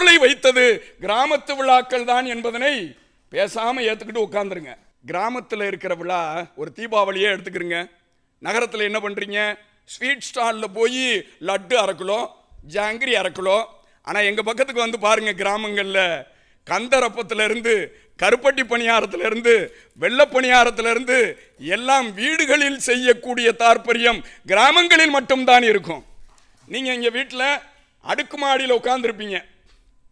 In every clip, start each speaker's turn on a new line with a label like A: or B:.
A: பொருளை வைத்தது. கிராமத்து விழாக்கள் தான் என்பதனை பேசாமல் ஏற்றுக்கிட்டு உட்காந்துருங்க கிராமத்தில் இருக்கிற விழா ஒரு தீபாவளியே எடுத்துக்கிறங்க நகரத்தில் என்ன பண்ணுறீங்க ஸ்வீட் ஸ்டாலில் போய் லட்டு அரைக்கலோ ஜாங்கிரி அரைக்கலோ. ஆனால் எங்கள் பக்கத்துக்கு வந்து பாருங்கள் கிராமங்களில். கந்தரப்பத்துலேருந்து கருப்பட்டி பணியாரத்திலிருந்து வெள்ளை எல்லாம் வீடுகளில் செய்யக்கூடிய தாற்பயம் கிராமங்களில் மட்டும்தான் இருக்கும். நீங்கள் இங்கே வீட்டில் அடுக்குமாடியில் உட்காந்துருப்பீங்க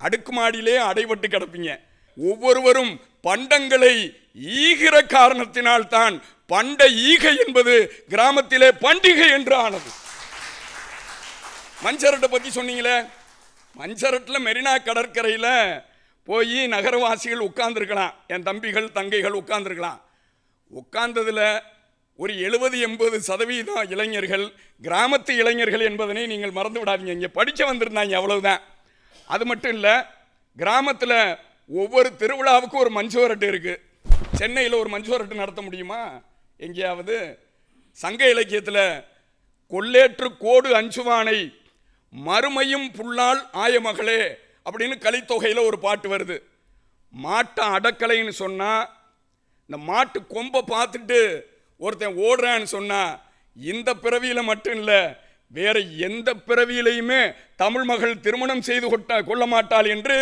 A: அடுக்குமாடியிலே அடைபட்டு கிடப்பீங்க. ஒவ்வொருவரும் பண்டங்களை ஈகிற காரணத்தினால் தான் பண்ட ஈகை என்பது கிராமத்திலே பண்டிகை என்று ஆனது. மஞ்சரட்டை பற்றி சொன்னீங்களே? மஞ்சரட்டில் மெரினா கடற்கரையில் போய் நகரவாசிகள் உட்கார்ந்துருக்கலாம். என் தம்பிகள் தங்கைகள் உட்கார்ந்துருக்கலாம். உட்கார்ந்ததில் ஒரு எழுபது எண்பது சதவீதம் இளைஞர்கள் கிராமத்து இளைஞர்கள் என்பதனை நீங்கள் மறந்து விடாதீங்க. இங்கே படித்து வந்திருந்தாங்க அவ்வளவுதான். அது மட்டும் இல்லை கிராமத்தில் ஒவ்வொரு திருவிழாவுக்கும் ஒரு மஞ்சோரட்டு இருக்குது சென்னையில் ஒரு மஞ்சோரட்டு நடத்த முடியுமா? எங்கேயாவது? சங்க இலக்கியத்தில் கொள்ளேற்று கோடு அஞ்சுவானை மறுமையும் புல்லால் ஆயமகளே அப்படின்னு கலித்தொகையில் ஒரு பாட்டு வருது. மாட்டை அடக்கலைன்னு சொன்னால் இந்த மாட்டு கொம்பை பார்த்துட்டு ஒருத்தன் ஓடுறான்னு சொன்னால் இந்த பிறவியில் மட்டும் இல்லை வேற எந்த பிறவியிலையுமே தமிழ் மகள் திருமணம் செய்து கொட்ட கொள்ள மாட்டாள் என்று